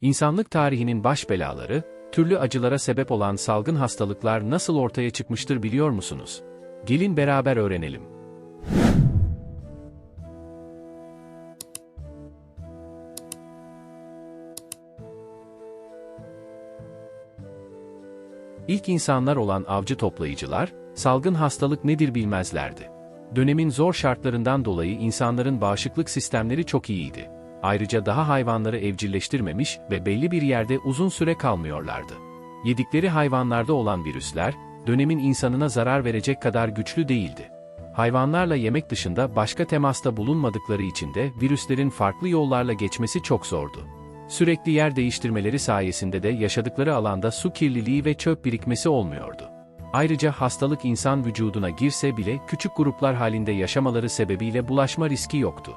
İnsanlık tarihinin baş belaları, türlü acılara sebep olan salgın hastalıklar nasıl ortaya çıkmıştır biliyor musunuz? Gelin beraber öğrenelim. İlk insanlar olan avcı toplayıcılar, salgın hastalık nedir bilmezlerdi. Dönemin zor şartlarından dolayı insanların bağışıklık sistemleri çok iyiydi. Ayrıca daha hayvanları evcilleştirmemiş ve belli bir yerde uzun süre kalmıyorlardı. Yedikleri hayvanlarda olan virüsler, dönemin insanına zarar verecek kadar güçlü değildi. Hayvanlarla yemek dışında başka temasta bulunmadıkları için de virüslerin farklı yollarla geçmesi çok zordu. Sürekli yer değiştirmeleri sayesinde de yaşadıkları alanda su kirliliği ve çöp birikmesi olmuyordu. Ayrıca hastalık insan vücuduna girse bile küçük gruplar halinde yaşamaları sebebiyle bulaşma riski yoktu.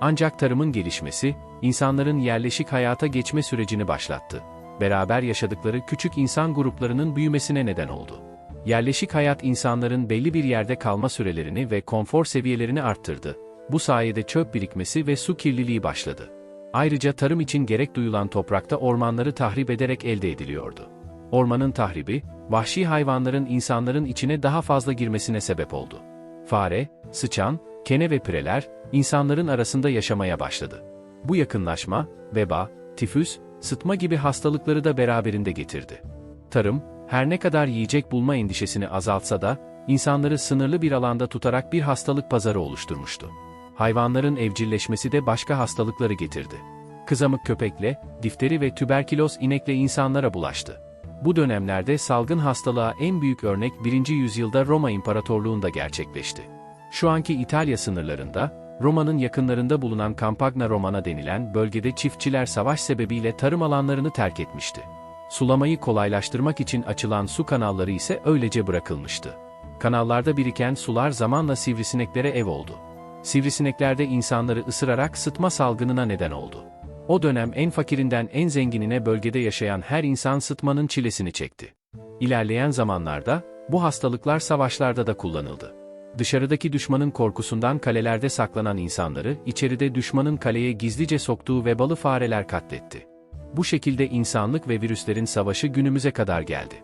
Ancak tarımın gelişmesi, insanların yerleşik hayata geçme sürecini başlattı. Beraber yaşadıkları küçük insan gruplarının büyümesine neden oldu. Yerleşik hayat insanların belli bir yerde kalma sürelerini ve konfor seviyelerini arttırdı. Bu sayede çöp birikmesi ve su kirliliği başladı. Ayrıca tarım için gerek duyulan toprakta ormanları tahrip ederek elde ediliyordu. Ormanın tahribi, vahşi hayvanların insanların içine daha fazla girmesine sebep oldu. Fare, sıçan, kene ve pireler, insanların arasında yaşamaya başladı. Bu yakınlaşma, veba, tifüs, sıtma gibi hastalıkları da beraberinde getirdi. Tarım, her ne kadar yiyecek bulma endişesini azaltsa da, insanları sınırlı bir alanda tutarak bir hastalık pazarı oluşturmuştu. Hayvanların evcilleşmesi de başka hastalıkları getirdi. Kızamık köpekle, difteri ve tüberküloz inekle insanlara bulaştı. Bu dönemlerde salgın hastalığa en büyük örnek 1. yüzyılda Roma İmparatorluğu'nda gerçekleşti. Şu anki İtalya sınırlarında, Roma'nın yakınlarında bulunan Campagna Romana denilen bölgede çiftçiler savaş sebebiyle tarım alanlarını terk etmişti. Sulamayı kolaylaştırmak için açılan su kanalları ise öylece bırakılmıştı. Kanallarda biriken sular zamanla sivrisineklere ev oldu. Sivrisinekler de insanları ısırarak sıtma salgınına neden oldu. O dönem en fakirinden en zenginine bölgede yaşayan her insan sıtmanın çilesini çekti. İlerleyen zamanlarda, bu hastalıklar savaşlarda da kullanıldı. Dışarıdaki düşmanın korkusundan kalelerde saklanan insanları, içeride düşmanın kaleye gizlice soktuğu vebalı fareler katletti. Bu şekilde insanlık ve virüslerin savaşı günümüze kadar geldi.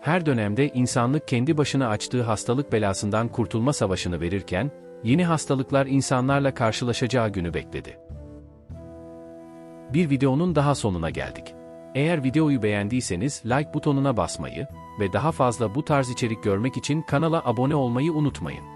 Her dönemde insanlık kendi başına açtığı hastalık belasından kurtulma savaşını verirken, yeni hastalıklar insanlarla karşılaşacağı günü bekledi. Bir videonun daha sonuna geldik. Eğer videoyu beğendiyseniz like butonuna basmayı ve daha fazla bu tarz içerik görmek için kanala abone olmayı unutmayın.